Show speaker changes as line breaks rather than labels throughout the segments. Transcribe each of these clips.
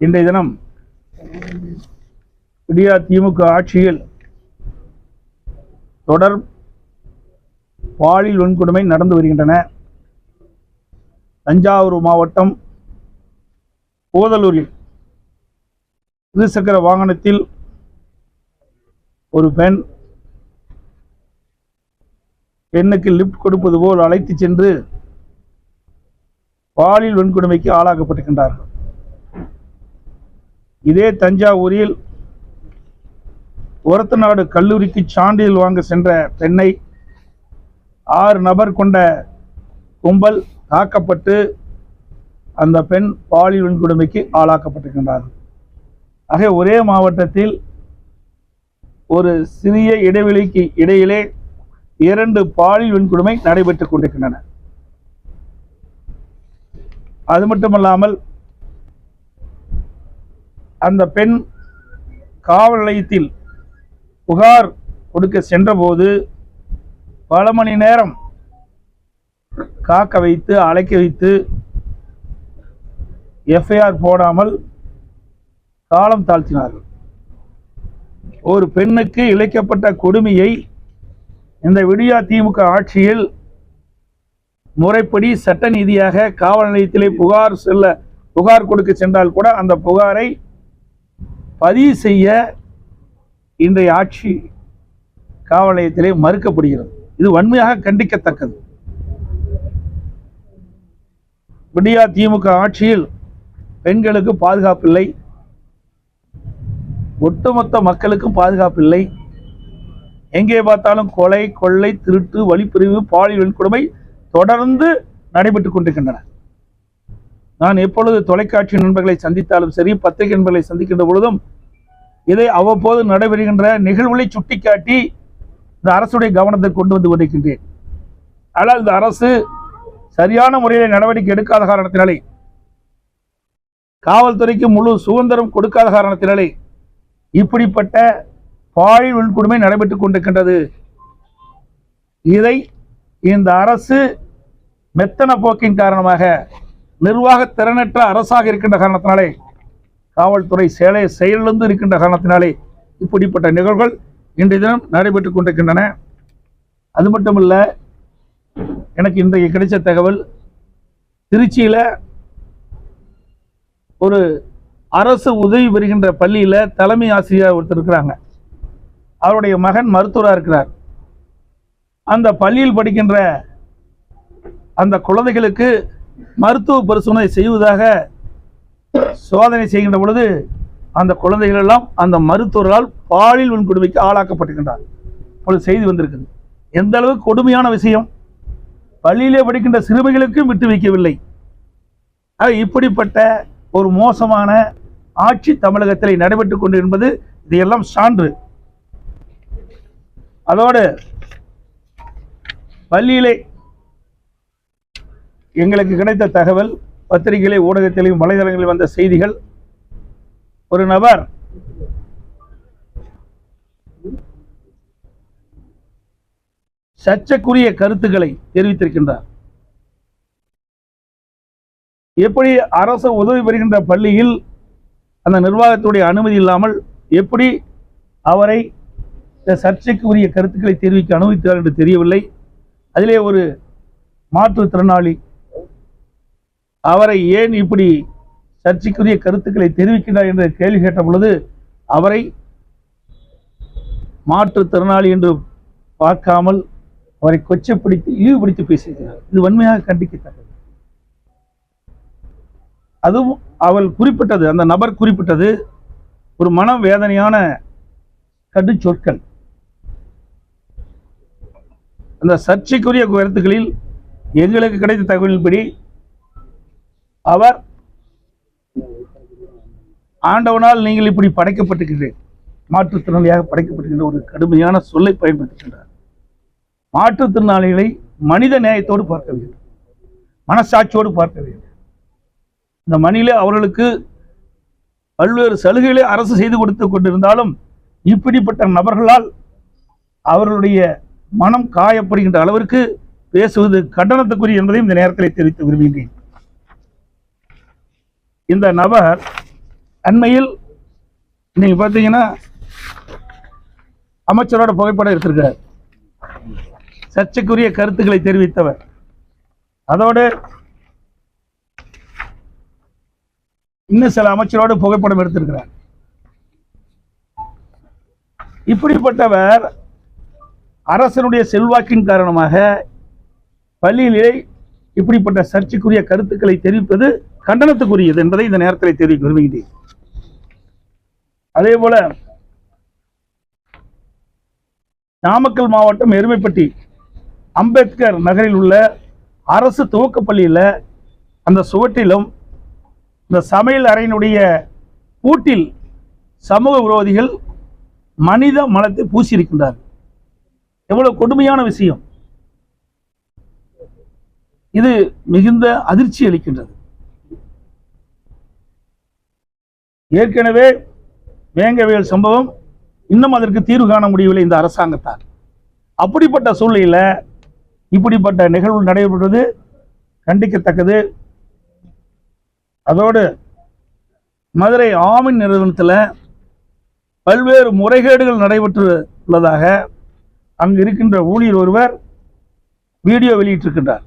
இன்றைய தினம் இடியா திமுக ஆட்சியில் தொடர் பாலியல் வன்கொடுமை நடந்து வருகின்றன. தஞ்சாவூர் மாவட்டம் ஓதலூரில் இருசக்கர வாகனத்தில் ஒரு பெண் பெண்ணுக்கு லிப்ட் கொடுப்பது போல் அழைத்து சென்று பாலியல் வன்கொடுமைக்கு ஆளாக்கப்பட்டிருக்கின்றார்கள். இதே தஞ்சாவூரில் ஒரத்தநாடு கல்லூரிக்கு சான்றிதழ் வாங்க சென்ற பெண்ணை ஆறு நபர் கொண்ட கும்பல் தாக்கப்பட்டு அந்த பெண் பாலியல் வன்கொடுமைக்கு ஆளாக்கப்பட்டிருக்கின்றார்கள் ஆக ஒரே மாவட்டத்தில் ஒரு சிறிய இடைவெளிக்கு இடையிலே இரண்டு பாலியல் வன்கொடுமை நடைபெற்றுக் கொண்டிருக்கின்றன. அது மட்டுமல்லாமல் அந்த பெண் காவல் நிலையத்தில் புகார் கொடுக்க சென்றபோது பல மணி நேரம் காக்க வைத்து அழைக்க வைத்து எஃப்ஐஆர் போடாமல் காலம் தாழ்த்தினார்கள். ஒரு பெண்ணுக்கு இழைக்கப்பட்ட கொடுமையை இந்த விடியா திமுக ஆட்சியில் முறைப்படி சட்ட நீதியாக காவல் நிலையத்திலே புகார் செல்ல புகார் கொடுக்க சென்றால் கூட அந்த புகாரை பதிவு செய்ய இன்றைய ஆட்சி காவலயத்திலே மறுக்கப்படுகிறது. இது வன்மையாக கண்டிக்கத்தக்கது. விடியா திமுக ஆட்சியில் பெண்களுக்கு பாதுகாப்பில்லை. ஒட்டுமொத்த மக்களுக்கும் பாதுகாப்பில்லை. எங்கே பார்த்தாலும் கொலை கொள்ளை திருட்டு வழிப்பிரிவு பாலியல் வன்கொடுமை தொடர்ந்து நடைபெற்றுக் கொண்டிருக்கின்றன. நான் எப்பொழுது தொலைக்காட்சி நண்பர்களை சந்தித்தாலும் சரி பத்திரிகை நண்பர்களை சந்திக்கின்ற பொழுதும் இதை அவ்வப்போது நடைபெறுகின்ற நிகழ்வுகளை சுட்டிக்காட்டி இந்த அரசுடைய கவனத்தை கொண்டு வந்து கொண்டிருக்கின்றேன். ஆனால் இந்த அரசு சரியான முறையில் நடவடிக்கை எடுக்காத காரணத்தினாலே காவல்துறைக்கு முழு சுதந்திரம் கொடுக்காத காரணத்தினாலே இப்படிப்பட்ட பாலியல் வன்கொடுமை நடைபெற்றுக் கொண்டிருக்கின்றது. இதை இந்த அரசு மெத்தன போக்கின் காரணமாக நிர்வாக திறனற்ற அரசாக இருக்கின்ற காரணத்தினாலே காவல்துறை சேலை செயலிழந்து இருக்கின்ற காரணத்தினாலே இப்படிப்பட்ட நிகழ்வுகள் இன்றைய தினம் நடைபெற்றுக் கொண்டிருக்கின்றன. அது மட்டுமல்ல எனக்கு இன்றைக்கு கிடைச்ச தகவல் திருச்சியில் ஒரு அரசு உதவி பெறுகின்ற பள்ளியில் தலைமை ஆசிரியர் ஒருத்தர் இருக்கிறாங்க. அவருடைய மகன் மருத்துவராக இருக்கிறார். அந்த பள்ளியில் படிக்கின்ற அந்த குழந்தைகளுக்கு மருத்துவ பரிசோதனை செய்வதாக சோதனை செய்கின்ற பொழுது அந்த குழந்தைகள் எல்லாம் அந்த மருத்துவர்களால் பாலியல் வன்கொடுமைக்கு ஆளாக்கப்பட்டிருக்கின்றார். இப்பொழுது செய்தி வந்திருக்குது. எந்த அளவுக்கு கொடுமையான விஷயம். பள்ளியிலே படிக்கின்ற சிறுமிகளுக்கும் விட்டு வைக்கவில்லை. இப்படிப்பட்ட ஒரு மோசமான ஆட்சி தமிழகத்தில் நடைபெற்றுக் கொண்டு என்பது இதையெல்லாம் சான்று. அதோடு பள்ளியிலே எங்களுக்கு கிடைத்த தகவல் பத்திரிகைகளை ஊடகத்திலையும் வலைதளங்களில் வந்த செய்திகள். ஒரு நபர் சர்ச்சைக்குரிய கருத்துக்களை தெரிவித்திருக்கின்றார். எப்படி அரசு உதவி பெறுகின்ற பள்ளியில் அந்த நிர்வாகத்துடைய அனுமதி இல்லாமல் எப்படி அவரை இந்த சர்ச்சைக்கு உரிய கருத்துக்களை தெரிவிக்க அனுமதித்தார் என்று தெரியவில்லை. அதிலே ஒரு மாற்றுத்திறனாளி அவரை ஏன் இப்படி சர்ச்சைக்குரிய கருத்துக்களை தெரிவிக்கிறார் என்று கேள்வி கேட்ட பொழுது அவரை மாற்றுத்திறனாளி என்று பார்க்காமல் அவரை கொச்சப்படுத்தி இழிவுபடுத்தி பேசியிருக்கிறார் இது வன்மையாக கண்டிக்கத்தக்கது. அதுவும் அவள் குறிப்பிட்டது அந்த நபர் குறிப்பிட்டது ஒரு மன வேதனையான கடு சொற்கள் அந்த சர்ச்சைக்குரிய கருத்துக்களில் எங்களுக்கு கிடைத்த தகவலின்படி அவர் ஆண்டவனால் நீங்கள் இப்படி படைக்கப்பட்டிருக்கிறீர்கள் மாற்றுத்திறனாளியாக படைக்கப்பட்டுகின்ற ஒரு கடுமையான சொல்லை பயன்படுத்துகின்றார். மாற்றுத்திறனாளிகளை மனித நேயத்தோடு பார்க்க வேண்டும். மனசாட்சியோடு பார்க்க வேண்டும். இந்த மணியிலே அவர்களுக்கு பல்வேறு சலுகைகளை அரசு செய்து கொடுத்து கொண்டிருந்தாலும் இப்படிப்பட்ட நபர்களால் அவர்களுடைய மனம் காயப்படுகின்ற அளவிற்கு பேசுவது கண்டனத்துக்குரிய என்பதையும் இந்த நேரத்தில் தெரிவித்து விரும்புகின்றேன். இந்த நபர் அண்மையில் நீங்க பார்த்தீங்கன்னா அமைச்சரோட புகைப்படம் எடுத்திருக்கார் சர்ச்சைக்குரிய கருத்துக்களை தெரிவித்தவர். அதோடு இன்னும் சில அமைச்சரோடு புகைப்படம் எடுத்திருக்கிறார். இப்படிப்பட்டவர் அரசனுடைய செல்வாக்கின் காரணமாக பள்ளியிலே இப்படிப்பட்ட சர்ச்சைக்குரிய கருத்துக்களை தெரிவிப்பது கண்டனத்துக்குரியது என்பதை இந்த நேரத்தில் தெரிவிக்க விரும்புகிறேன் அதே போல நாமக்கல் மாவட்டம் எருமைப்பட்டி அம்பேத்கர் நகரில் உள்ள அரசு துவக்கப்பள்ளியில் அந்த சுவற்றிலும் இந்த சமையல் அறையினுடைய பூட்டில் சமூக விரோதிகள் மனித மலத்தை பூசியிருக்கின்றார் எவ்வளவு கொடுமையான விஷயம். இது மிகுந்த அதிர்ச்சி அளிக்கின்றது. ஏற்கனவே வேங்கவேல் சம்பவம் இன்னும் அதற்கு தீர்வு காண முடியவில்லை இந்த அரசாங்கத்தால். அப்படிப்பட்ட சூழ்நிலையில் இப்படிப்பட்ட நிகழ்வு நடைபெறுவது கண்டிக்கத்தக்கது. அதோடு மதுரை ஆமின் நிறுவனத்தில் பல்வேறு முறைகேடுகள் நடைபெற்று உள்ளதாக அங்கு இருக்கின்ற ஊழியர் ஒருவர் வீடியோ வெளியிட்டிருக்கின்றார்.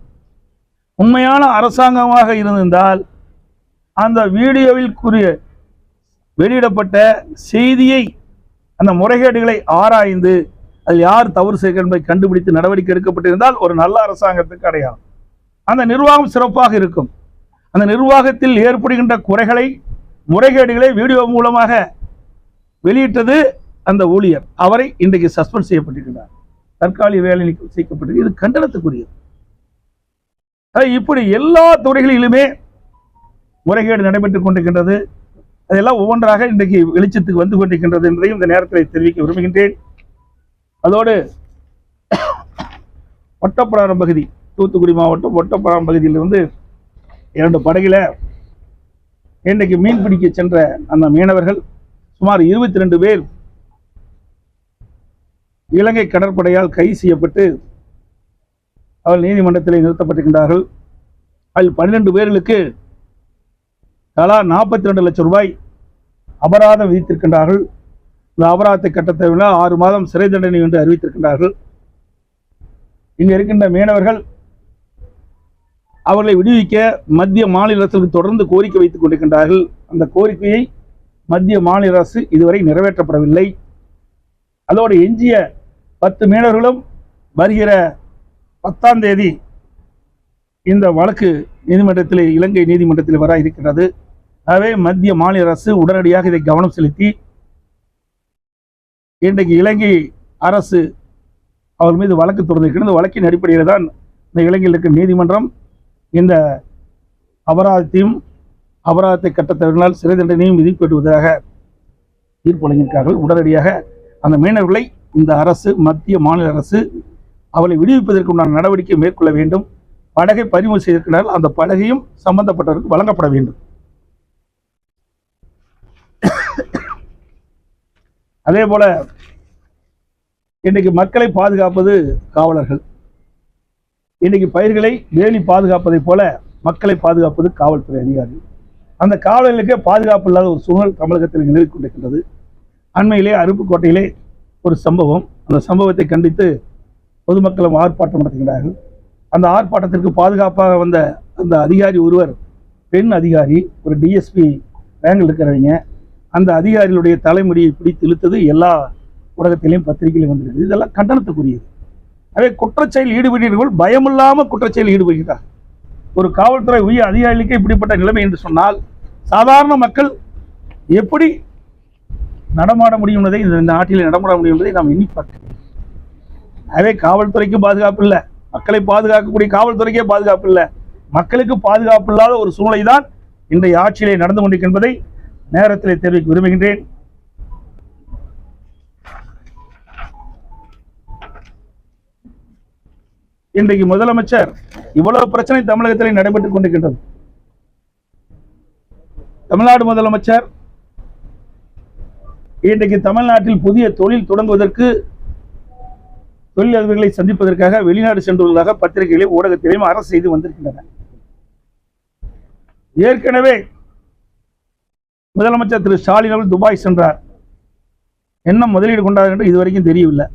உண்மையான அரசாங்கமாக இருந்திருந்தால் அந்த வீடியோவில் கூறிய வெளியிடப்பட்ட செய்தியை அந்த முறைகேடுகளை ஆராய்ந்து அதில் யார் தவறு செய்கிறார் என்பதை கண்டுபிடித்து நடவடிக்கை எடுக்கப்பட்டிருந்தால் ஒரு நல்ல அரசாங்கத்துக்கு அடையாளம். அந்த நிர்வாகம் சிறப்பாக இருக்கும். அந்த நிர்வாகத்தில் ஏற்படுகின்ற குறைகளை முறைகேடுகளை வீடியோ மூலமாக வெளியிட்டது அந்த ஊழியர். அவரை இன்றைக்கு சஸ்பெண்ட் செய்யப்பட்டிருக்கிறார். தற்காலிக வேலை நீக்கம் செய்யப்பட்டிருக்கு. இது கண்டனத்துக்குரியது. இப்படி எல்லா துறைகளிலுமே முறைகேடு நடைபெற்றுக் கொண்டிருக்கின்றது. அதெல்லாம் ஒவ்வொன்றாக இன்றைக்கு வெளிச்சத்துக்கு வந்து கொண்டிருக்கின்றது என்பதையும் இந்த நேரத்தில் தெரிவிக்க விரும்புகின்றேன். அதோடு ஒட்டப்பிடாரம் பகுதி தூத்துக்குடி மாவட்டம் ஒட்டப்பிடாரம் பகுதியிலிருந்து இரண்டு படகில் இன்றைக்கு மீன் பிடிக்க சென்ற அந்த மீனவர்கள் சுமார் இருபத்தி ரெண்டு பேர் இலங்கை கடற்படையால் கைது செய்யப்பட்டு அவர் நீதிமன்றத்தில் நிறுத்தப்பட்டிருக்கின்றார்கள். அதில் பன்னிரெண்டு பேர்களுக்கு தலா நாற்பத்தி ரெண்டு லட்சம் ரூபாய் அபராதம் விதித்திருக்கின்றார்கள். இந்த அபராதத்தை கட்ட தேவையில்லை ஆறு மாதம் சிறை தண்டனை என்று அறிவித்திருக்கின்றார்கள். இங்கு இருக்கின்ற மீனவர்கள் அவர்களை விடுவிக்க மத்திய மாநில அரசுக்கு தொடர்ந்து கோரிக்கை வைத்துக் கொண்டிருக்கின்றார்கள். அந்த கோரிக்கையை மத்திய மாநில அரசு இதுவரை நிறைவேற்றப்படவில்லை. அதோடு எஞ்சிய பத்து மீனவர்களும் வருகிற பத்தாம் தேதி இந்த வழக்கு நீதிமன்றத்தில் இலங்கை நீதிமன்றத்தில் வர இருக்கின்றது. ஆகவே மத்திய மாநில அரசு உடனடியாக இதை கவனம் செலுத்தி இன்றைக்கு இலங்கை அரசு அவர் மீது வழக்கு தொடர்ந்திருக்கிறது வழக்கின் அடிப்படையில் தான் இந்த இலங்கையில் இருக்கும் நீதிமன்றம் இந்த அபராதத்தையும் அபராதத்தை கட்டத்தவர்களால் சிறை தண்டனையும் விதிக்கப்படுவதாக தீர்ப்பு வழங்கியிருக்கார்கள் உடனடியாக அந்த மீனவர்களை இந்த அரசு மத்திய மாநில அரசு அவளை விடுவிப்பதற்கு உண்டான நடவடிக்கை மேற்கொள்ள வேண்டும். படகை பறிமுதல் செய்திருக்கிறார்கள். அந்த படகையும் சம்பந்தப்பட்டவருக்கு வழங்கப்பட வேண்டும். அதே போல இன்றைக்கு மக்களை பாதுகாப்பது காவலர்கள். இன்றைக்கு பயிர்களை வேலி பாதுகாப்பதை போல மக்களை பாதுகாப்பது காவல்துறை அதிகாரி அந்த காவலர்களுக்கே பாதுகாப்பு இல்லாத ஒரு சூழல் தமிழகத்தில் நிலவிக் கொண்டிருக்கின்றது. அண்மையிலே அருப்புக்கோட்டையிலே ஒரு சம்பவம். அந்த சம்பவத்தை கண்டித்து பொதுமக்களும் ஆர்ப்பாட்டம் நடத்துகிறார்கள். அந்த ஆர்ப்பாட்டத்திற்கு பாதுகாப்பாக வந்த அந்த அதிகாரி ஒருவர் பெண் அதிகாரி ஒரு டிஎஸ்பி ரேங்கில் இருக்கிறவங்க அந்த அதிகாரிகளுடைய தலைமுறையை பிடித்து இழுத்தது எல்லா ஊடகத்திலையும் பத்திரிகையிலும் வந்திருக்குது. இதெல்லாம் கண்டனத்துக்குரியது. அதே குற்றச்செயல் ஈடுபடுகிறவர்கள் பயமில்லாமல் குற்றச்செயல் ஈடுபடுகிறார் ஒரு காவல்துறை உயர் அதிகாரிகளுக்கு இப்படிப்பட்ட நிலைமை என்று சொன்னால் சாதாரண மக்கள் எப்படி நடமாட முடியும் என்பதை இந்த நாட்டில் நடமாட முடியும் என்பதை நாம் எண்ணி பார்க்கிறோம் அதே காவல்துறைக்கு பாதுகாப்பு இல்லை. மக்களை பாதுகாக்கக்கூடிய காவல்துறைக்கே பாதுகாப்பு இல்லை. மக்களுக்கு பாதுகாப்பு இல்லாத ஒரு சூழ்நிலை தான் இன்றைய ஆட்சியிலே நடந்து கொண்டிருக்கின்றதை நேரத்தில் தெரிவிக்க விரும்புகின்றேன். இன்றைக்கு முதலமைச்சர் இவ்வளவு பிரச்சனை தமிழகத்தில் நடைபெற்றுக் கொண்டிருக்கின்றது. தமிழ்நாடு முதலமைச்சர் இன்றைக்கு தமிழ்நாட்டில் புதிய தொழில் தொடங்குவதற்கு தொழிலதிபர்களை சந்திப்பதற்காக வெளிநாடு சென்றுள்ளதாக பத்திரிகைகளையும் ஊடகத்திலையும் அரசு செய்து வந்திருக்கின்றன. ஏற்கனவே முதலமைச்சர் திரு ஸ்டாலின் அவர்கள் துபாய் சென்றார். என்ன முதலீடு கொண்டார் என்று இதுவரைக்கும் தெரியவில்லை.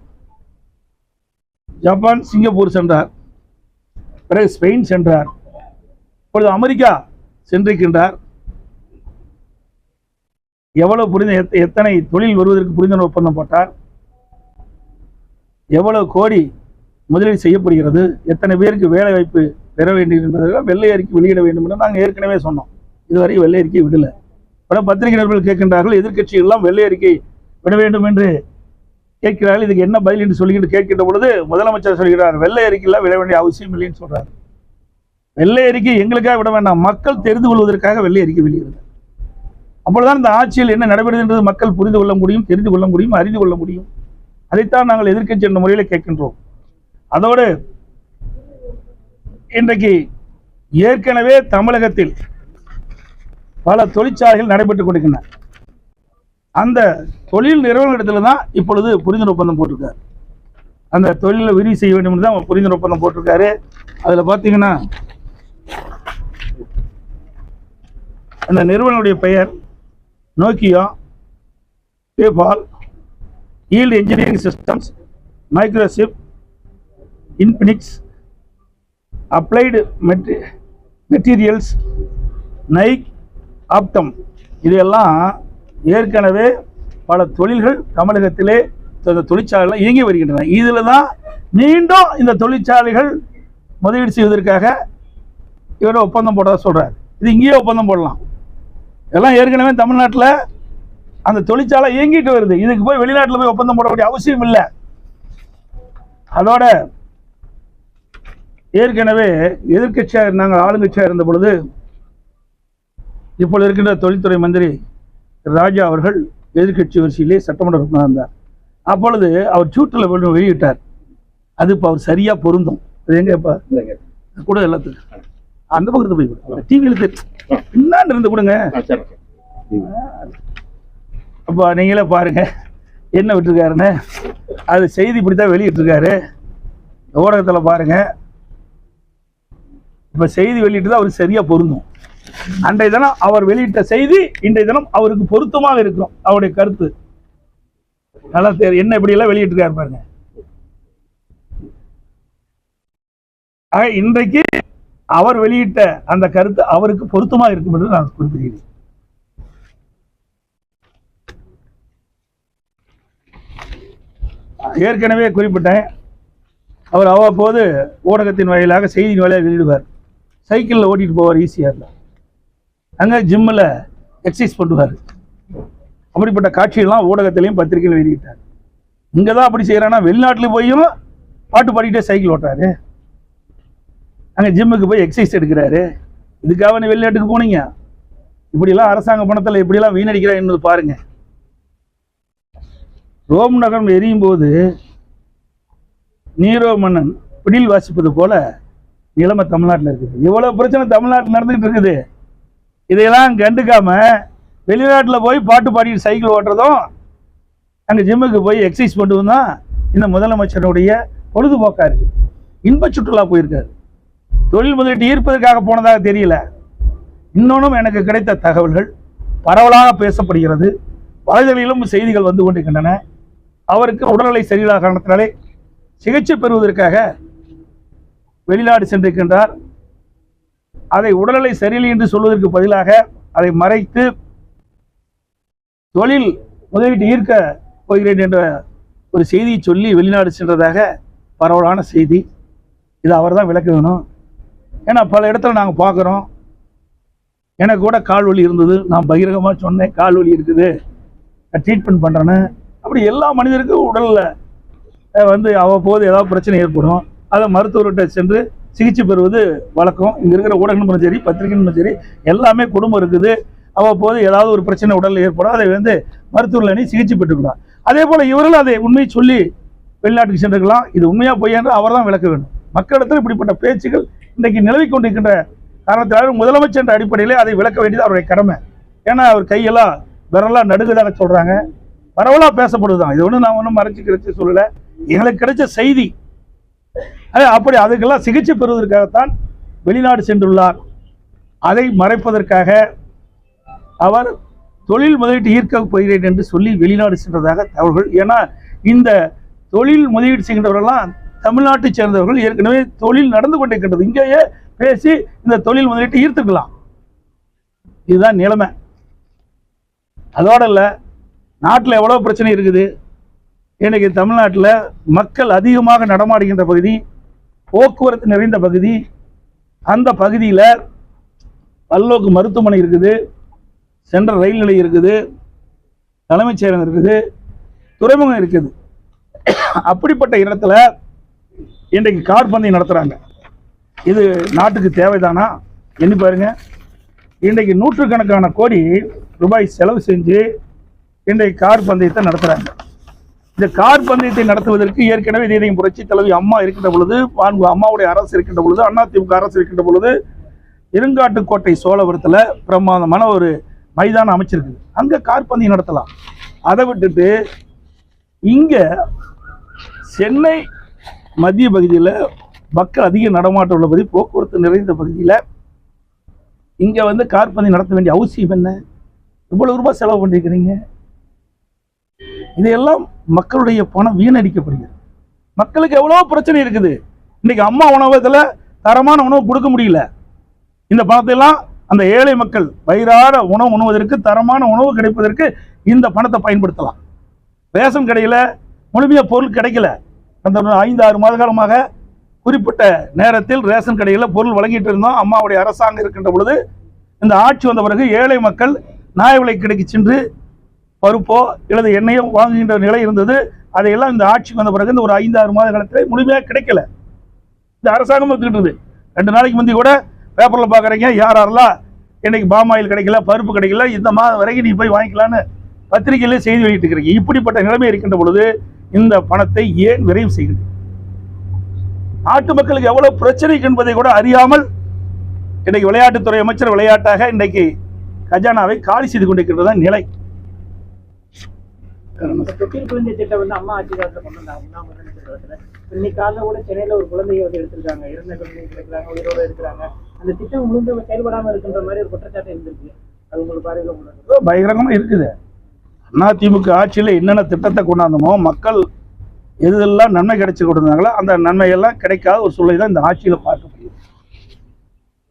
ஜப்பான் சிங்கப்பூர் சென்றார். பிறகு ஸ்பெயின் சென்றார். இப்பொழுது அமெரிக்கா சென்றிருக்கின்றார். எவ்வளவு புரிந்த எத்த- எத்தனை தொழில் வருவதற்கு புரிந்துணர்வு ஒப்பந்தம் போட்டார். எவ்வளவு கோடி முதலீடு செய்யப்படுகிறது. எத்தனை பேருக்கு வேலை வாய்ப்பு பெற வேண்டும் என்பதற்காக வெள்ளை அறிக்கை வெளியிட வேண்டும் என்று நாங்கள் ஏற்கனவே சொன்னோம். இதுவரை வெள்ளை அறிக்கை விடலை. பல பத்திரிகை நிருபர்கள் கேட்கின்றார்கள் எதிர்கட்சிகள் எல்லாம் வெள்ளை அறிக்கை விட வேண்டும் என்று கேட்கிறார்கள். இதுக்கு என்ன பதில் என்று சொல்லிக்கிட்டு கேட்கின்ற பொழுது முதலமைச்சர் சொல்கிறார் வெள்ளை அறிக்கையெல்லாம் விட வேண்டிய அவசியம் இல்லைன்னு சொல்றார். வெள்ளை அறிக்கை எங்களுக்காக விட வேண்டாம். மக்கள் தெரிந்து கொள்வதற்காக வெள்ளை அறிக்கை வெளியிடுது அப்பொழுதுதான் இந்த ஆட்சியில் என்ன நடைபெறுது என்பது மக்கள் புரிந்து கொள்ள முடியும் தெரிந்து கொள்ள முடியும் அறிந்து கொள்ள முடியும். அதைத்தான் நாங்கள் எதிர்க்கட்சி என்ற முறையில் கேட்கின்றோம். அதோடு இன்றைக்கு ஏற்கனவே தமிழகத்தில் பல தொழிற்சாலைகள் நடைபெற்றுக் கொண்டிருக்கின்றன. அந்த தொழில் நிறுவனத்தில் தான் இப்பொழுது புரிந்துணர்வு ஒப்பந்தம் போட்டிருக்காரு. அந்த தொழிலை விரிவு செய்ய வேண்டும் தான் புரிந்துணர்வு ஒப்பந்தம் போட்டிருக்காரு. அதில் பார்த்தீங்கன்னா அந்த நிறுவனுடைய பெயர் Nokia PayPal yield engineering systems Microchip Infinix applied materials Nike Optum இதையெல்லாம் ஏற்கனவே பல தொழில்கள் தமிழகத்திலே இந்த தொழிற்சாலைகள் இயங்கி வருகின்றன. இதில் தான் மீண்டும் இந்த தொழிற்சாலைகள் முதலீடு செய்வதற்காக இவர் ஒப்பந்தம் போட்டதாக சொல்கிறார் இது இங்கேயே ஒப்பந்தம் போடலாம். இதெல்லாம் ஏற்கனவே தமிழ்நாட்டில் அந்த தொழிற்சாலை இயங்கிட்டு வருது. இதுக்கு போய் வெளிநாட்டில் போய் ஒப்பந்தம் போட வேண்டிய அவசியம் இல்லை. அதோட ஏற்கனவே எதிர்க்கட்சியாக இருந்தாங்க ஆளுங்கட்சியாக இருந்த பொழுது இப்பொழுது இருக்கின்ற தொழில்துறை மந்திரி ராஜா அவர்கள் எதிர்க்கட்சி வரிசையிலே சட்டமன்ற உறுப்பினராக இருந்தார். அப்பொழுது அவர் ஒன்று வெளியிட்டார். அது இப்போ அவர் சரியாக பொருந்தும். அது எங்க இப்போ? கூட எல்லாத்துக்கும். அந்த பக்கத்து போய் கொடு டிவியில் என்னான்னு இருந்து கொடுங்க. அப்போ நீங்களே பாருங்க. என்ன விட்டுருக்காருன்னு. அது செய்தி இப்படி தான் வெளியிட்டிருக்காரு ஊடகத்தில் பாருங்க. இப்போ செய்தி வெளியிட்டு தான் அவருக்கு சரியாக பொருந்தும். அன்றைய தினம் அவர் வெளியிட்ட செய்தி இன்றைய தினம் அவருக்கு பொருத்தமாக இருக்கும் அவருடைய கருத்து. நல்லா தெரியும் என்ன இப்படி எல்லாம் வெளியிட்டிருக்காரு பாருங்க. ஆக இன்றைக்கு அவர் வெளியிட்ட அந்த கருத்து அவருக்கு பொருத்தமாக இருக்கும் என்று நான் குறிப்பிடுகிறேன். ஏற்கனவே குறிப்பிட்டேன். அவர் அவ்வப்போது ஊடகத்தின் வாயிலாக செய்தியின் வாயிலாக வெளியிடுவார். சைக்கிளில் ஓட்டிட்டு போவார் ஈஸியாக அங்கே ஜிம்மில் எக்ஸசைஸ் பண்ணுவார். அப்படிப்பட்ட காட்சியெல்லாம் ஊடகத்திலையும் பத்திரிகையில் வெளியிட்டார். இங்கே தான் அப்படி செய்கிறான்னா வெளிநாட்டில் போயும் பாட்டு பாடிக்கிட்டே சைக்கிள் ஓட்டுறாரு. அங்கே ஜிம்முக்கு போய் எக்ஸசைஸ் எடுக்கிறாரு. இதுக்காக நீ வெளிநாட்டுக்கு போனீங்க? இப்படிலாம் அரசாங்க பணத்தில் இப்படிலாம் வீணடிக்கிறான்னு பாருங்க. ரோம் நகரம் எரியும் போது நீரோ மன்னன் பிடில் வாசிப்பது போல நிலைமை தமிழ்நாட்டில் இருக்குது. இவ்வளோ பிரச்சனை தமிழ்நாட்டில் நடந்துகிட்டு இருக்குது. இதையெல்லாம் கண்டுக்காம வெளிநாட்டில் போய் பாட்டு பாடிட்டு சைக்கிள் ஓட்டுறதும் அங்கே ஜிம்முக்கு போய் எக்ஸசைஸ் பண்ணுவோம் தான் இந்த முதலமைச்சருடைய பொழுதுபோக்காக இருக்குது இன்ப சுற்றுலா போயிருக்காரு. தொழில் முதலீட்டு ஈர்ப்பதற்காக போனதாக தெரியல. இன்னொன்றும் எனக்கு கிடைத்த தகவல்கள் பரவலாக பேசப்படுகிறது. வலைதளிலும் செய்திகள் வந்து கொண்டிருக்கின்றன. அவருக்கு உடல்நிலை சரியில்லாத காரணத்தினாலே சிகிச்சை பெறுவதற்காக வெளிநாடு சென்றிருக்கின்றார். அதை உடல்நிலை சரியில்லை என்று சொல்வதற்கு பதிலாக அதை மறைத்து தொழில் முதலீட்டு ஈர்க்க போகிறேன் என்ற ஒரு செய்தியை சொல்லி வெளிநாடு சென்றதாக பரவலான செய்தி. இது அவர் தான் விளக்க வேணும். ஏன்னா பல இடத்துல நாங்கள் பார்க்குறோம். எனக்கு கூட கால் வலி இருந்தது. நான் பகிரங்கமாக சொன்னேன். கால் வலி இருக்குது. ட்ரீட்மெண்ட் பண்ணுறேன்னு அப்படி எல்லா மனிதருக்கும் உடலில் வந்து அவ்வப்போது ஏதாவது பிரச்சனை ஏற்படும். அதை மருத்துவர்கிட்ட சென்று சிகிச்சை பெறுவது வழக்கம். இங்கே இருக்கிற ஊடகங்களும் சரி பத்திரிகைகளும் சரி எல்லாமே குடும்பம் இருக்குது. அவ்வப்போது ஏதாவது ஒரு பிரச்சனை உடலில் ஏற்படும் அதை வந்து மருத்துவர்கள் அணி சிகிச்சை பெற்றுக்கலாம் அதே போல் இவர்களும் அதை உண்மையை சொல்லி வெளிநாட்டுக்கு சென்றிருக்கலாம். இது உண்மையாக பொய்யன்று அவர் தான் விளக்க வேண்டும். மக்களிடத்தில் இப்படிப்பட்ட பேச்சுகள் இன்றைக்கு நிலவி கொண்டிருக்கின்ற காரணத்தினாலும் முதலமைச்சர் என்ற அடிப்படையிலே அதை விளக்க வேண்டியது அவருடைய கடமை. ஏன்னா அவர் கையெல்லாம் விரலாக நடுகுதாக சொல்கிறாங்க பரவலாக பேசப்படுதுதான். இது ஒன்றும் நான் ஒன்றும் மறைச்சு கிடைச்சி சொல்லலை. எங்களுக்கு கிடைச்ச செய்தி அப்படி அதுக்கெல்லாம் சிகிச்சை பெறுவதற்காகத்தான் வெளிநாடு சென்றுள்ளார். அதை மறைப்பதற்காக அவர் தொழில் முதலீட்டு ஈர்க்க போகிறேன் என்று சொல்லி வெளிநாடு சென்றதாக தகவல்கள். ஏன்னா இந்த தொழில் முதலீடு செய்கின்றவர்கள்லாம் தமிழ்நாட்டை சேர்ந்தவர்கள். ஏற்கனவே தொழில் நடந்து கொண்டிருக்கின்றது. இங்கேயே பேசி இந்த தொழில் முதலீட்டை ஈர்த்துக்கலாம். இதுதான் நிலைமை. அதோட இல்லை நாட்டில் எவ்வளோ பிரச்சனை இருக்குது? இன்றைக்கி தமிழ்நாட்டில் மக்கள் அதிகமாக நடமாடுகின்ற பகுதி போக்குவரத்து நிறைந்த பகுதி. அந்த பகுதியில் பல்லோக்கு மருத்துவமனை இருக்குது சென்ட்ரல் ரயில் நிலையம் இருக்குது தலைமைச் செயலகம் இருக்குது துறைமுகம் இருக்குது. அப்படிப்பட்ட இடத்துல இன்றைக்கு கார் பந்தயம் நடத்துகிறாங்க இது நாட்டுக்கு தேவைதானா? எண்ணி பாருங்க. இன்றைக்கு நூற்றுக்கணக்கான கோடி ரூபாய் செலவு செஞ்சு இன்றைக்கு கார் பந்தயத்தை நடத்துகிறாங்க இந்த கார் பந்தயத்தை நடத்துவதற்கு ஏற்கனவே இதயம் புரட்சி தலைவி அம்மா இருக்கின்ற பொழுது மாண்பு அம்மாவுடைய அரசு இருக்கின்ற பொழுது அதிமுக அரசு இருக்கின்ற பொழுது இருங்காட்டுக்கோட்டை சோழபுரத்தில் பிரமாதமான ஒரு மைதானம் அமைச்சிருக்கு அங்கே கார் பந்தயம் நடத்தலாம். அதை விட்டுட்டு இங்கே சென்னை மத்திய பகுதியில் மக்கள் அதிக நடமாட்டம் உள்ள பகுதி போக்குவரத்து நிறைந்த பகுதியில் இங்கே வந்து கார் பந்தயம் நடத்த வேண்டிய அவசியம் என்ன? இவ்வளவு ரூபாய் செலவு பண்ணியிருக்கிறீங்க இதையெல்லாம் மக்களுடைய பணம் வீணடிக்கப்படுகிறது. மக்களுக்கு எவ்வளோ பிரச்சனை இருக்குது. இன்னைக்கு அம்மா உணவகத்தில் தரமான உணவு கொடுக்க முடியல. இந்த பணத்தையெல்லாம் அந்த ஏழை மக்கள் வயிறார உணவு உணவதற்கு தரமான உணவு கிடைப்பதற்கு இந்த பணத்தை பயன்படுத்தலாம். ரேஷன் கடையில் முழுமையாக பொருள் கிடைக்கல. அந்த ஐந்து ஆறு மாத காலமாக குறிப்பிட்ட நேரத்தில் ரேஷன் கடையில் பொருள் வழங்கிட்டு இருந்தோம். அம்மாவுடைய அரசாங்கம் இருக்கின்ற பொழுது இந்த ஆட்சி வந்த பிறகு ஏழை மக்கள் நியாய விலை கடைக்கு சென்று பருப்போ அல்லது எண்ணெயோ வாங்குகின்ற நிலை இருந்தது. அதையெல்லாம் இந்த ஆட்சிக்கு வந்த பிறகு இந்த ஒரு ஐந்து ஆறு மாத காலத்தில் முழுமையாக கிடைக்கல. இந்த அரசாங்கம் இருக்கின்றது ரெண்டு நாளைக்கு முந்தி கூட பேப்பரில் பார்க்குறீங்க யார் யாரெல்லாம் இன்னைக்கு பாமாயில் கிடைக்கல பருப்பு கிடைக்கல இந்த மாதம் வரைக்கும் நீ போய் வாங்கிக்கலான்னு பத்திரிகையிலே செய்தி வெளியிட்டு இருக்கிறீங்க இப்படிப்பட்ட நிலைமை இருக்கின்ற பொழுது இந்த பணத்தை ஏன் விரைவு செய்கிறது நாட்டு மக்களுக்கு எவ்வளவு பிரச்சனை என்பதை கூட அறியாமல் இன்னைக்கு விளையாட்டுத்துறை அமைச்சர் விளையாட்டாக இன்றைக்கு கஜானாவை காலி செய்து கொண்டிருக்கின்றதா நிலை.
தொட்டில் குழந்தை திட்டம் வந்து அம்மா ஆட்சி காலத்துல கொண்டு வந்தாங்க. முதலமைச்சர் காலத்துல இன்னைக்கு காலைல கூட சென்னையில ஒரு குழந்தையை வந்து எடுத்திருக்காங்க. இறந்த குழந்தையை கிடைக்கிறாங்க உயிரோட இருக்கிறாங்க. அந்த திட்டம் முழுந்து செயல்படாம இருக்கின்ற மாதிரி ஒரு குற்றச்சாட்டு இருந்திருக்கு. அது உங்களுக்கு பார்வையில
பயங்கரமாக இருக்குது. அதிமுக ஆட்சியில் என்னென்ன திட்டத்தை கொண்டாந்தமோ மக்கள் எதெல்லாம் நன்மை கிடைச்சி கொடுத்தாங்களோ அந்த நன்மையெல்லாம் கிடைக்காத ஒரு சூழலை தான் இந்த ஆட்சியில் பார்க்க முடியும்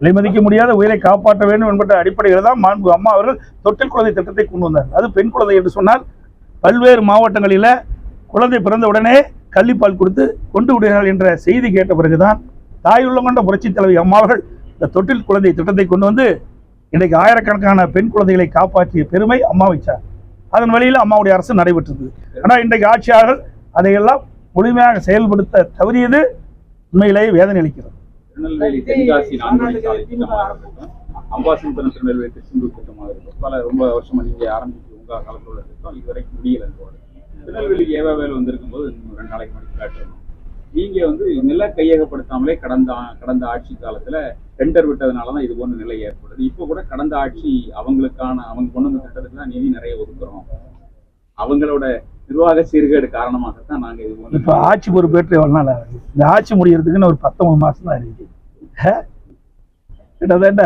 விலை மதிக்க முடியாத உயிரை காப்பாற்ற வேண்டும் என்பட்ட அடிப்படையில் தான் மாண்பு அம்மா அவர்கள் தொட்டில் குழந்தை திட்டத்தை கொண்டு வந்தார் அது பெண் குழந்தை என்று சொன்னால் பல்வேறு மாவட்டங்களில் குழந்தை பிறந்த உடனே கள்ளிப்பால் கொடுத்து கொண்டு விடுகிறார்கள் என்ற செய்தி கேட்ட பிறகுதான் தாயுள்ள கொண்ட புரட்சித் தலைவி அம்மாவர்கள் இந்த தொட்டில் குழந்தை திட்டத்தை கொண்டு வந்து இன்றைக்கு ஆயிரக்கணக்கான பெண் குழந்தைகளை காப்பாற்றிய பெருமை அம்மா வச்சார் அதன் வழியில் அம்மாவுடைய அரசு நடைபெற்றது. ஆனால் இன்றைக்கு ஆட்சியாளர்கள் அதையெல்லாம் முழுமையாக செயல்படுத்த தவறியது உண்மையிலேயே வேதனை அளிக்கிறது.
திருநெல்வேலி தென்காசி நான்கு சாலை திட்டமாக இருக்கட்டும். அம்பாசமுத்திரம் திருநெல்வேலி திருச்செந்தூர் திட்டமாக இருக்கும் பல ரொம்ப வருஷமா நீங்க ஆரம்பிச்சு உங்க உள்ள திட்டம் இதுவரைக்கும் முடியல திருநெல்வேலி ஏவாவேல் வந்திருக்கும் போது ரெண்டு நாளைக்கு முன்னாடி காட்டுறோம் நீங்க வந்து நில கையகப்படுத்தாமலே கடந்த கடந்த ஆட்சி காலத்துல டெண்டர் விட்டதுனாலதான் இது போன்ற நிலை ஏற்படுது இப்போ கூட கடந்த ஆட்சி அவங்களுக்கான அவங்க கொண்டு வந்த திட்டத்துக்கு தான் நிதி நிறைய ஒதுக்குறோம். அவங்களோட நிர்வாக சீர்கேடு காரணமாகத்தான் நாங்க இது போன்ற
இப்போ ஆட்சி பொறுப்பேற்று எவ்வளோ நாள் ஆகுது? இந்த ஆட்சி முடியறதுக்குன்னு ஒரு பத்தொன்பது மாசம் தான் இருக்கு. கிட்டத்தட்ட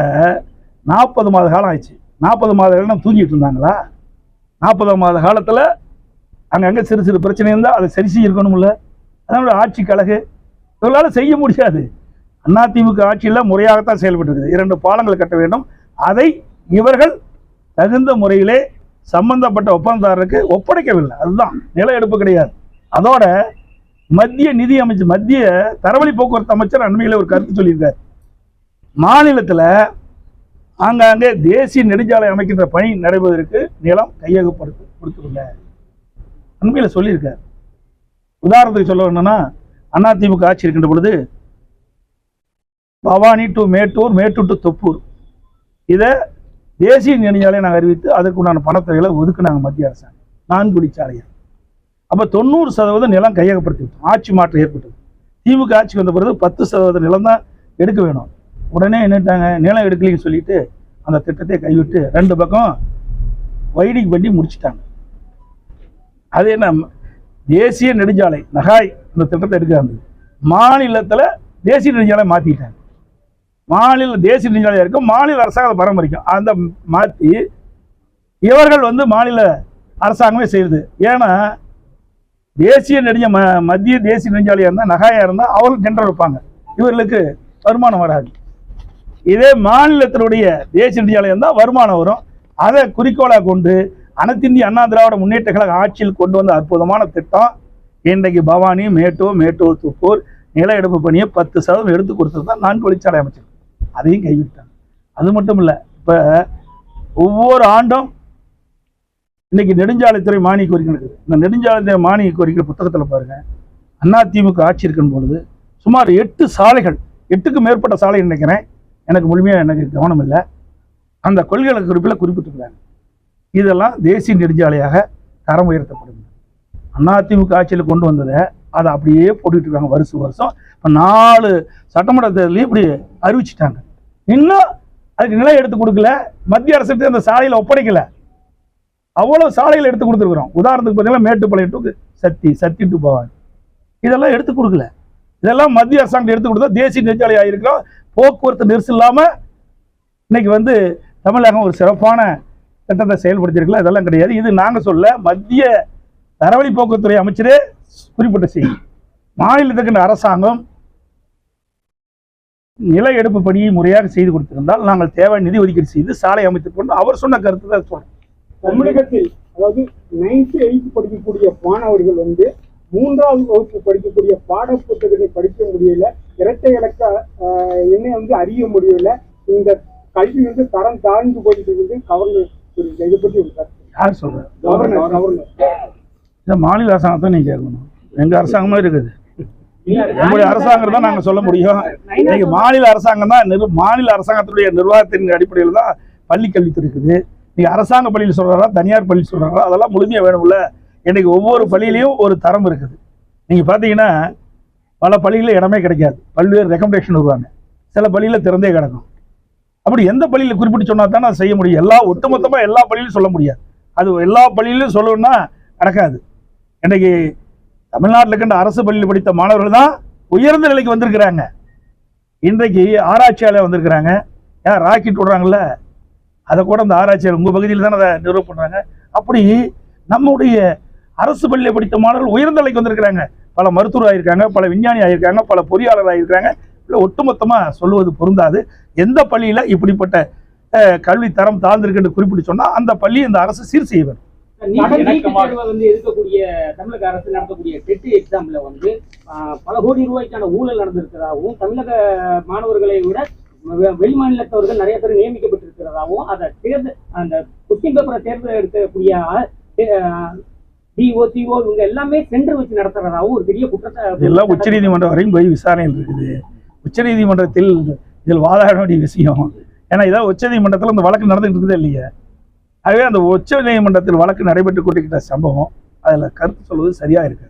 நாற்பது மாத காலம் ஆயிடுச்சு. நாற்பது மாத காலம் தூங்கிட்டு இருந்தாங்களா? நாற்பதாம் மாத காலத்தில் அங்கங்கே சிறு சிறு பிரச்சனை இருந்தால் அதை சரி செய்யணும்ல. அதனால ஆட்சி கழகு இவர்களால் செய்ய முடியாது. அதிமுக ஆட்சியில் முறையாகத்தான் செயல்பட்டு இரண்டு பாலங்கள் கட்ட வேண்டும். அதை இவர்கள் தகுந்த முறையிலே சம்பந்தப்பட்ட ஒப்பந்ததாரருக்கு ஒப்படைக்கவில்லை. அதுதான். நில எடுப்பு கிடையாது. அதோட மத்திய நிதி அமைச்சு மத்திய தரவழி போக்குவரத்து அமைச்சர் அண்மையில் ஒரு கருத்து சொல்லியிருக்கார். மாநிலத்தில் ஆங்காங்கே தேசிய நெடுஞ்சாலை அமைக்கின்ற பணி நடைபெறுவதற்கு நிலம் கையகப்படுத்த கொடுத்துருங்க. அண்மையில் சொல்லியிருக்கார். உதாரணத்துக்கு சொல்ல வேணும்னா அதிமுக ஆட்சி இருக்கின்ற பொழுது பவானி டு மேட்டூர் மேட்டூர் டு தொப்பூர். இதை தேசிய நெடுஞ்சாலையை நாங்கள் அறிவித்து அதற்குண்டான பணத்தொகைகளை ஒதுக்குனாங்க மத்திய அரசாங்கம். நான்குடி சாலையை அப்போ தொண்ணூறு சதவீதம் நிலம் கையகப்படுத்தி விட்டோம் ஆட்சி மாற்றம் ஏற்பட்டது. திமுக ஆட்சிக்கு வந்த பிறகு பத்து சதவீத நிலம் தான் எடுக்க வேணும். உடனே என்னட்டாங்க நிலம் எடுக்கலைன்னு சொல்லிட்டு அந்த திட்டத்தை கைவிட்டு ரெண்டு பக்கம் வைடிங் பண்ணி முடிச்சிட்டாங்க. அது என்ன தேசிய நெடுஞ்சாலை நகாய் அந்த திட்டத்தை எடுக்காது மாநிலத்தில் தேசிய நெடுஞ்சாலை மாற்றிட்டாங்க மாநில தேசிய நெடுஞ்சாலையாக இருக்கும் மாநில அரசாங்கம் அதை பராமரிக்கும். அந்த மாற்றி இவர்கள் வந்து மாநில அரசாங்கமே செய்யுது. ஏன்னா தேசிய நெடுஞ்ச ம மத்திய தேசிய நெடுஞ்சாலையாக இருந்தால் நகாயாக இருந்தால் அவர்கள் டெண்டர் வைப்பாங்க. இவர்களுக்கு வருமானம் வராது. இதே மாநிலத்தினுடைய தேசிய நிதியாலயம் தான் வருமானம் வரும். அதை குறிக்கோளாக கொண்டு அனைத்திந்திய அண்ணா திராவிட முன்னேற்ற கழக ஆட்சியில் கொண்டு வந்த அற்புதமான திட்டம் இன்றைக்கு பவானி மேட்டூர் மேட்டூர் துப்பூர் நில எடுப்பு பணியை பத்து சதவீதம் எடுத்து கொடுத்தது தான் நான் தொழிற்சாலை அமைச்சர். அதையும் கைவிட்டாங்க அது மட்டும் இல்லை இப்போ ஒவ்வொரு ஆண்டும் இன்னைக்கு நெடுஞ்சாலைத்துறை மானிய கோரிக்கை நடக்குது. இந்த நெடுஞ்சாலைத்துறை மானிய கோரிக்கை புத்தகத்தில் பாருங்கள் அதிமுக ஆட்சி இருக்கும் பொழுது சுமார் எட்டு சாலைகள் எட்டுக்கு மேற்பட்ட சாலை நினைக்கிறேன் எனக்கு முழுமையாக எனக்கு கவனம் இல்லை அந்த கொள்கை குறிப்பில் குறிப்பிட்டிருக்கிறாங்க. இதெல்லாம் தேசிய நெடுஞ்சாலையாக தரம் உயர்த்தப்படும். அதிமுக ஆட்சியில் கொண்டு வந்ததை அதை அப்படியே போட்டுக்கிட்டு இருக்காங்க வருஷம் வருஷம். இப்போ நாலு சட்டமன்ற தேர்தலையும் இப்படி அறிவிச்சிட்டாங்க. இன்னும் அதுக்கு நிலை எடுத்து கொடுக்கல. மத்திய அரசுக்கு அந்த சாலையில் ஒப்படைக்கல. அவ்வளோ சாலைகள் எடுத்து கொடுத்துருக்குறோம். உதாரணத்துக்கு பார்த்தீங்கன்னா மேட்டுப்பாளையம் டு சத்தி சத்தி டு பவானி. இதெல்லாம் எடுத்து கொடுக்கல. இதெல்லாம் மத்திய அரசாங்கம் எடுத்து கொடுத்தா தேசிய நெடுஞ்சாலை ஆகிருக்கிறோம் போக்குவரத்து நெரிசல் இல்லாமல் இன்னைக்கு வந்து தமிழகம் ஒரு சிறப்பான திட்டத்தை செயல்படுத்தியிருக்கலாம் இதெல்லாம் கிடையாது. இது நாங்கள் சொல்ல மத்திய தரவழி போக்குவரத்துறை அமைச்சரே குறிப்பிட்ட செய்தி. மாநிலத்துக்கு அரசாங்கம் நில எடுப்பு பணியை முறையாக செய்து கொடுத்திருந்தால் நாங்கள் தேவை நிதி ஒதுக்கீடு செய்து சாலை அமைத்துக் கொண்டு அவர் சொன்ன கருத்து தான் சொல்றோம்.
தமிழகத்தில் அதாவது நைன்த் எயித் படிக்கக்கூடிய மாணவர்கள் வந்து மூன்றாவது வகுப்பு படிக்கக்கூடிய பாட புத்தகத்தை படிக்க முடியல. இரட்டை இலக்க எண்ணை வந்து அறிய முடியல. இந்த கல்வி வந்து தரம் தாழ்ந்து போயிட்டு இருக்குது. கவர்னர். இதை பற்றி.
யார் சொல்றாரு
கவர்னர் கவர்னர்.
மாநில அரசாங்கத்தை நீங்க கேட்கணும். எங்க அரசாங்கமா இருக்குது. நம்முடைய அரசாங்கம் தான் நாங்க சொல்ல முடியும். இன்னைக்கு மாநில அரசாங்கம் தான் மாநில அரசாங்கத்துடைய நிர்வாகத்தின் அடிப்படையில் தான் பள்ளி கல்வித்துறை இருக்குது. நீங்க அரசாங்க பள்ளியில் சொல்றாரா தனியார் பள்ளி சொல்றாரா அதெல்லாம் முழுமையா வேணும்ல. இன்னைக்கு ஒவ்வொரு பள்ளியிலையும் ஒரு தரம் இருக்குது. நீங்கள் பார்த்தீங்கன்னா பல பள்ளிகளில் இடமே கிடைக்காது. பல்வேறு ரெக்கமெண்டேஷன் வருவாங்க. சில பள்ளியில் திறந்தே கிடக்கும். அப்படி எந்த பள்ளியில் குறிப்பிட்டு சொன்னால் தான் நான் செய்ய முடியும். எல்லா ஒட்டுமொத்தமாக எல்லா பள்ளியிலும் சொல்ல முடியாது. அது எல்லா பள்ளியிலும் சொல்லணும்னா நடக்காது. இன்னைக்கு தமிழ்நாட்டில் இருக்கின்ற அரசு பள்ளியில் படித்த மாணவர்கள் தான் உயர்ந்த நிலைக்கு வந்திருக்கிறாங்க. இன்றைக்கு ஆராய்ச்சியாளர் வந்திருக்கிறாங்க. ஏன் ராக்கெட் விடுறாங்கல்ல? அதை கூட அந்த ஆராய்ச்சியாளர் உங்கள் பகுதியில் தானே அதை நிறுவ பண்ணுறாங்க அப்படி நம்முடைய அரசு பள்ளியில் படித்த மாணவர்கள் உயர்ந்த நிலைக்கு வந்திருக்கிறாங்க. பல மருத்துவர் ஆயிருக்காங்க பல விஞ்ஞானி ஆயிருக்காங்க பல பொறியாளர் ஆயிருக்காங்க. இல்லை ஒட்டுமொத்தமாக சொல்லுவது பொருந்தாது. எந்த பள்ளியில் இப்படிப்பட்ட கல்வி தரம் தாழ்ந்திருக்குன்னு குறிப்பிட்டு சொன்னால் அந்த பள்ளி இந்த அரசு சீர் செய்ய வேண்டும்.
வந்து எதிர்க்கக்கூடிய தமிழக அரசு நடத்தக்கூடிய டெட் எக்ஸாம்ல வந்து ஆஹ், பல கோடி ரூபாய்க்கான ஊழல் நடந்திருக்கிறதாகவும் தமிழக மாணவர்களை விட வெ- வெளிமாநிலத்தவர்கள் நிறைய பேர் நியமிக்கப்பட்டிருக்கிறதாகவும் அதை தேர்ந்து அந்த கொஸ்டின் பேப்பரை தேர்ந்தெடுக்கக்கூடிய டிஓ சிஓ இவங்க எல்லாமே சென்டர் வச்சு நடத்துறதாகவும் ஒரு பெரிய குற்றத்தை
இதெல்லாம் உச்சநீதிமன்றம் வரையும் போய் விசாரணையில் இருக்குது. உச்சநீதிமன்றத்தில் இதில் வாதாட வேண்டிய விஷயம். ஏன்னா இதான் உச்சநீதிமன்றத்தில் இந்த வழக்கு நடந்துகிட்டு இருக்குதே இல்லையா. ஆகவே அந்த உச்சநீதிமன்றத்தில் வழக்கு நடைபெற்று கொண்டிருக்கிற சம்பவம் அதில் கருத்து சொல்வது சரியா இருக்கு.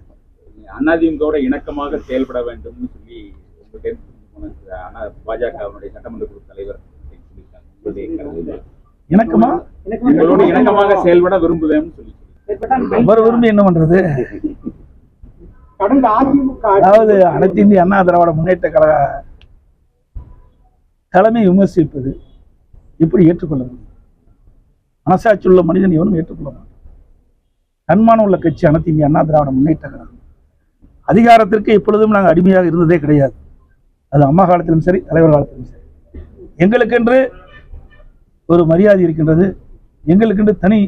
அதிமுகவோட இணக்கமாக செயல்பட வேண்டும்னு சொல்லி உங்கள்கிட்ட இருந்து போன ஆனா பாஜகவினுடைய சட்டமன்ற குழு தலைவர் சொல்லியிருக்காங்க.
இணக்கமா?
இணக்கமாக செயல்பட விரும்புவேன்னு சொல்லி.
அவர் விரும்பி என்ன பண்றது? அதாவது அனைத்து இந்திய அண்ணா திராவிட முன்னேற்ற கழக தலைமை விமர்சிப்பது எப்படி ஏற்றுக்கொள்ள முடியும்? மனசாட்சி உள்ள மனிதன் எவனும் ஏற்றுக்கொள்ள மாட்டான். தன்மானம் உள்ள கட்சி அனைத்து இந்திய அண்ணா திராவிட முன்னேற்ற கழகம். அதிகாரத்திற்கு எப்பொழுதும் நாங்கள் அடிமையாக இருந்ததே கிடையாது. அது அம்மா காலத்திலும் சரி தலைவர் காலத்திலும் சரி. எங்களுக்கென்று ஒரு மரியாதை இருக்கின்றது. எங்களுக்கென்று தனி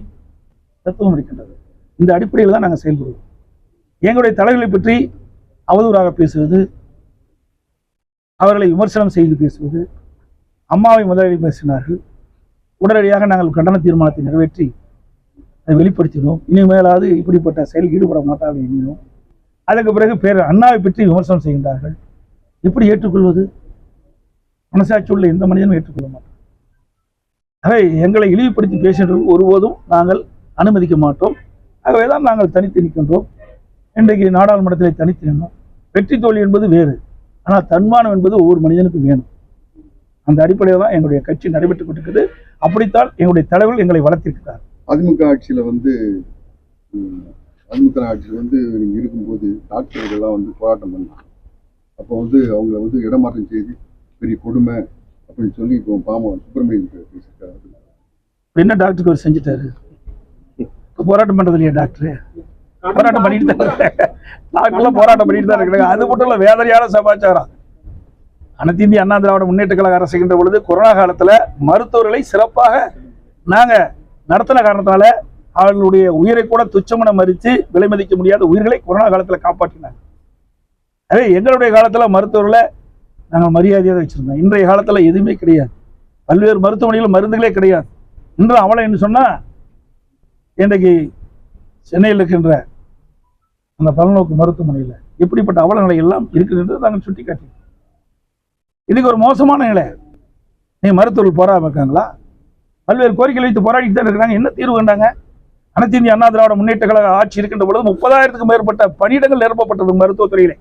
தத்துவம் இருக்கின்றது. இந்த அடிப்படையில் தான் நாங்கள் செயல்படுவோம். எங்களுடைய தலைவர்களை பற்றி அவதூறாக பேசுவது அவர்களை விமர்சனம் செய்து பேசுவது அம்மாவை முதலில் பேசினார்கள். உடனடியாக நாங்கள் கண்டன தீர்மானத்தை நிறைவேற்றி அதை வெளிப்படுத்தினோம். இனிமேலாவது இப்படிப்பட்ட செயல் ஈடுபட மாட்டார்கள் எண்ணினோம். அதற்கு பிறகு பேர் அண்ணாவை பற்றி விமர்சனம் செய்கின்றார்கள். எப்படி ஏற்றுக்கொள்வது? மனசாட்சி உள்ள எந்த மனிதனும் ஏற்றுக்கொள்ள மாட்டார் அவை எங்களை இழிவுபடுத்தி பேசுகின்றவர்கள் ஒருபோதும் நாங்கள் அனுமதிக்க மாட்டோம். ஆகவே தான் நாங்கள் தனித்து நிற்கின்றோம். இன்றைக்கு நாடாளுமன்றத்திலே தனித்து நின்றோம். வெற்றி தோல்வி என்பது வேறு. ஆனால் தன்மானம் என்பது ஒவ்வொரு மனிதனுக்கும் வேணும். அந்த அடிப்படையில் தான் எங்களுடைய கட்சி நடைபெற்றுக் கொண்டிருக்கிறது. அப்படித்தான் எங்களுடைய தலைவர்கள் எங்களை வளர்த்திருக்கிறார்
அதிமுக ஆட்சியில் வந்து அதிமுக ஆட்சியில் வந்து இருக்கும்போது டாக்டர்கள்லாம் வந்து போராட்டம் பண்ணாங்க. அப்போ வந்து அவங்கள வந்து இடமாற்றம் செய்து பெரிய கொடுமை அப்படின்னு சொல்லி இப்போ பாம சுப்பிரமணியன் பேசியிருக்காரு.
என்ன டாக்டருக்கு அவர் செஞ்சுட்டாரு? போராட்டம் பண்றது இல்லையா டாக்டர் போராட்டம் பண்ணிட்டு தான் டாக்டர்லாம் போராட்டம் பண்ணிட்டு தான் இருக்கிறாங்க அது மட்டும் இல்ல வேதனையான சமாச்சாரம். அனைத்து இந்திய அண்ணா திராவிட முன்னேற்ற கழக அரசுகின்ற பொழுது கொரோனா காலத்துல மருத்துவர்களை சிறப்பாக நாங்க நடத்தின காரணத்தால அவர்களுடைய உயிரை கூட துச்சமென மறித்து விலை மதிக்க முடியாத உயிர்களை கொரோனா காலத்துல காப்பாற்றினாங்க. அதே எங்களுடைய காலத்துல மருத்துவர்களை நாங்கள் மரியாதையாக வச்சிருந்தோம். இன்றைய காலத்துல எதுவுமே கிடையாது. பல்வேறு மருத்துவமனையில் மருந்துகளே கிடையாது. இன்று அவளை என்ன சொன்னா இன்றைக்கு சென்னையில் இருக்கின்ற அந்த பல்நோக்கு மருத்துவமனையில் எப்படிப்பட்ட அவல நிலை எல்லாம் இருக்குன்றது நாங்கள் சுட்டிக்காட்டி இன்னைக்கு ஒரு மோசமான நிலை. நீ மருத்துவர்கள் போராடாம இருக்காங்களா? பல்வேறு கோரிக்கைகள் வைத்து போராடிட்டு தான் இருக்கிறாங்க. என்ன தீர்வு கண்டாங்க அனைத்து இந்திய அண்ணா திராவிட முன்னேற்ற கழக ஆட்சி இருக்கின்ற பொழுது முப்பதாயிரத்துக்கும் மேற்பட்ட பணியிடங்கள் நிரப்பப்பட்டது மருத்துவத்துறையிலே.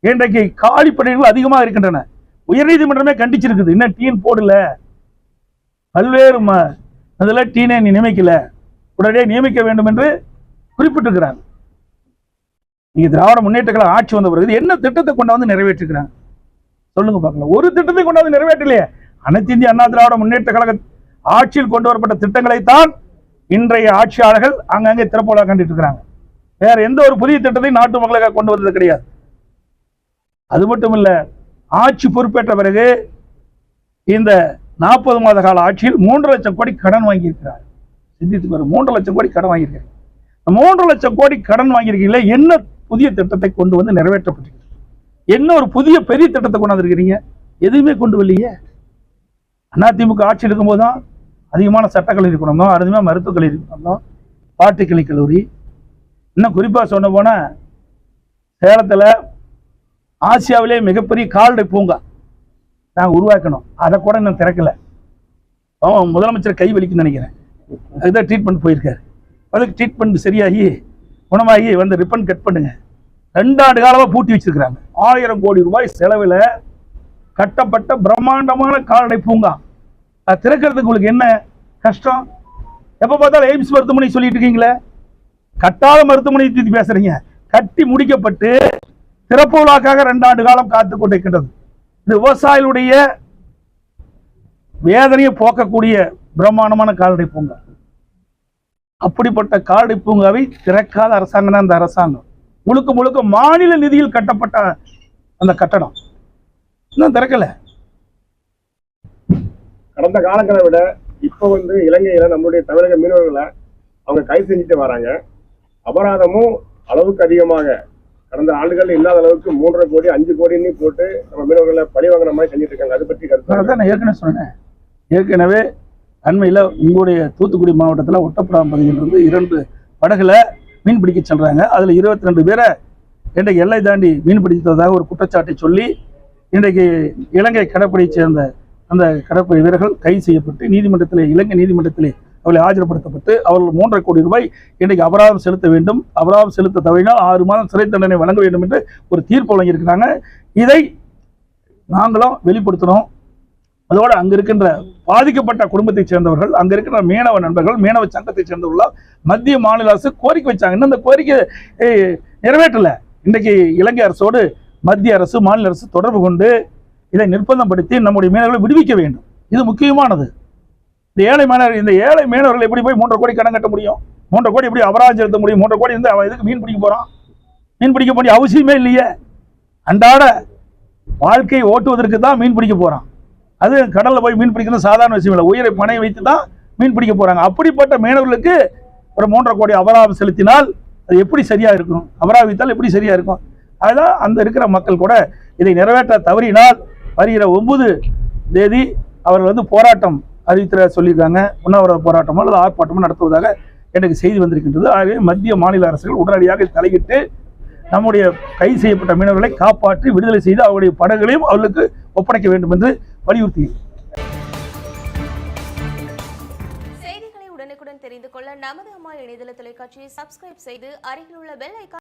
இன்றைக்கு காலி பணிகள் அதிகமாக இருக்கின்றன. உயர்நீதிமன்றமே கண்டிச்சிருக்குது. இன்னும் டீன் போடல. பல்வேறு அதில் டீனை நீ நியமிக்கல. உடனே நியமிக்க வேண்டும் என்று குறிப்பிட்டிருக்கிறாங்க நீங்க திராவிட முன்னேற்ற கழக ஆட்சி வந்த பிறகு என்ன திட்டத்தை கொண்டாந்து நிறைவேற்றிருக்கிறாங்க சொல்லுங்க பார்க்கலாம். ஒரு திட்டத்தை கொண்டாந்து நிறைவேற்றலையே. அனைத்து இந்திய அண்ணா திராவிட முன்னேற்ற கழக ஆட்சியில் கொண்டு வரப்பட்ட திட்டங்களைத்தான் இன்றைய ஆட்சியாளர்கள் அங்கங்கே திறப்போலா கண்டுட்டு இருக்கிறாங்க வேற எந்த ஒரு புதிய திட்டத்தையும் நாட்டு மக்களுக்காக கொண்டு வந்தது கிடையாது. அது மட்டும் இல்ல ஆட்சி பொறுப்பேற்ற பிறகு இந்த நாற்பது மாத கால ஆட்சியில் மூன்று லட்சம் கோடி கடன் வாங்கியிருக்கிறார். சிந்தித்து பாருங்க மூன்று லட்சம் கோடி கடன் வாங்கியிருக்கேன் மூன்று லட்சம் கோடி கடன் வாங்கியிருக்கீங்களே என்ன புதிய திட்டத்தை கொண்டு வந்து நிறைவேற்றப்பட்டிருக்கு என்ன ஒரு புதிய பெரிய திட்டத்தை கொண்டு வந்திருக்கிறீங்க? எதுவுமே கொண்டு வரலையே. அதிமுக ஆட்சி எடுக்கும்போது தான் அதிகமான சட்டக்கல்லூரி கொண்டு வந்தோம் அதிகமாக மருத்துவக் கல்லூரி கொண்டு வந்தோம் பாட்டுக்கலை கல்லூரி. இன்னும் குறிப்பாக சொன்ன போனால் சேலத்தில் ஆசியாவிலே மிகப்பெரிய கால்நடை பூங்கா நாங்கள் உருவாக்கணும். அதை கூட இன்னும் திறக்கல. முதலமைச்சர் கை வலிக்குன்னு நினைக்கிறேன். அதுதான் ட்ரீட்மெண்ட் போயிருக்காரு. அதுக்கு ட்ரீட்மெண்ட் சரியாகி குணமாகி வந்து ரிப்பன் கட் பண்ணுங்க. ரெண்டாண்டு காலமாக பூட்டி வச்சிருக்கிறாங்க. ஆயிரம் கோடி ரூபாய் செலவில் கட்டப்பட்ட பிரம்மாண்டமான கால்நடை பூங்கா. அது திறக்கிறதுக்கு உங்களுக்கு என்ன கஷ்டம்? எப்போ பார்த்தாலும் எய்ம்ஸ் மருத்துவமனை சொல்லிட்டு இருக்கீங்களே? கட்டாத மருத்துவமனை பற்றி பேசுறீங்க. கட்டி முடிக்கப்பட்டு திறப்பு விழாக்காக ரெண்டாண்டு காலம் காத்து கொண்டிருக்கின்றது இது விவசாயிகளுடைய வேதனையை போக்கக்கூடிய பிரம்மாண்டமான கால்நடை பூங்கா. அப்படிப்பட்ட கால்நடை பூங்காவை திறக்காத அரசாங்கம் தான் இந்த அரசாங்கம். முழுக்க முழுக்க மாநில நிதியில் கட்டப்பட்ட அந்த கட்டடம். இன்னும் திறக்கல.
கடந்த காலங்களை விட இப்போ வந்து இலங்கையில நம்மளுடைய தமிழக மீனவர்களை அவங்க கைது செஞ்சுட்டு வராங்க. அபராதமும் அளவுக்கு அதிகமாக. கடந்த ஆண்டுகள் இல்லாத அளவுக்கு மூன்றரை கோடி அஞ்சு கோடின்னு போட்டு நம்ம மீனவர்களை பழி வாங்குற மாதிரி செஞ்சுட்டு இருக்காங்க. அதை பற்றி கருத்து
நான் ஏற்கனவே சொன்னேன். ஏற்கனவே அண்மையில் உங்களுடைய தூத்துக்குடி மாவட்டத்தில் ஒட்டப்படாம் பகுதியிலிருந்து இரண்டு படகுல மீன் பிடிக்க செல்றாங்க. அதில் இருபத்தி ரெண்டு பேரை இன்றைக்கு எல்லை தாண்டி மீன் பிடித்ததாக ஒரு குற்றச்சாட்டை சொல்லி இன்றைக்கு இலங்கை கடற்படையை சேர்ந்த அந்த கடற்படை வீரர்கள் கைது செய்யப்பட்டு நீதிமன்றத்தில் இலங்கை நீதிமன்றத்திலே அவளை ஆஜர்படுத்தப்பட்டு அவர்கள் மூன்றரை கோடி ரூபாய் இன்றைக்கு அபராதம் செலுத்த வேண்டும். அபராதம் செலுத்த தவறினால் ஆறு மாதம் சிறை தண்டனை வழங்க வேண்டும் என்று ஒரு தீர்ப்பு வழங்கியிருக்கிறாங்க. இதை நாங்களும் வெளிப்படுத்தணும் அதோடு அங்கே இருக்கின்ற பாதிக்கப்பட்ட குடும்பத்தைச் சேர்ந்தவர்கள் அங்க இருக்கிற மீனவ நண்பர்கள் மீனவ சங்கத்தைச் சேர்ந்தவர்களால் மத்திய மாநில அரசு கோரிக்கை வச்சாங்க. இன்னும் இந்த கோரிக்கை நிறைவேற்றல. இன்றைக்கு இலங்கை அரசோடு மத்திய அரசு மாநில அரசு தொடர்பு கொண்டு இதை நிர்பந்தப்படுத்தி நம்முடைய மீனவர்களை விடுவிக்க வேண்டும். இது முக்கியமானது. இந்த ஏழை மீனவர் இந்த ஏழை மீனவர்கள் எப்படி போய் மூன்றரை கோடி கடன் கட்ட முடியும்? மூன்றரை கோடி எப்படி அபராஜம் செலுத்த முடியும்? மூன்றரை கோடி இருந்து அவன் எதுக்கு மீன் பிடிக்க போகிறான் மீன் பிடிக்க வேண்டிய அவசியமே இல்லையே. அன்றாட வாழ்க்கையை ஓட்டுவதற்கு தான் மீன் பிடிக்க போகிறான் அது கடலில் போய் மீன் பிடிக்கிறது சாதாரண விஷயம் இல்லை. உயிரை பணை வைத்து தான் மீன் பிடிக்க போகிறாங்க அப்படிப்பட்ட மீனவர்களுக்கு ஒரு மூன்றரை கோடி அபராதம் செலுத்தினால் அது எப்படி சரியாக இருக்கும்? அபராவித்தால் எப்படி சரியாக இருக்கும்? அதுதான் அந்த இருக்கிற மக்கள் கூட இதை நிறைவேற்ற தவறினால் வருகிற ஒன்பது தேதி அவர்கள் வந்து போராட்டம் அறிவித்த சொல்லியிருக்காங்க. உண்ணாவிரத போராட்டமோ அல்லது ஆர்ப்பாட்டமோ நடத்துவதாக எனக்கு செய்தி வந்திருக்கின்றது. ஆகவே மத்திய மாநில அரசுகள் உடனடியாக தலையிட்டு நம்முடைய கைது செய்யப்பட்ட மீனவர்களை காப்பாற்றி விடுதலை செய்து அவருடைய படங்களையும் அவர்களுக்கு ஒப்படைக்க வேண்டும் என்று வலியுறுத்தி.
செய்திகளை உடனுக்குடன் தெரிந்து கொள்ள நமது அம்மா இணையதள தொலைக்காட்சியை சப்ஸ்கிரைப் செய்து அருகில் உள்ள பெல் ஐக்கான்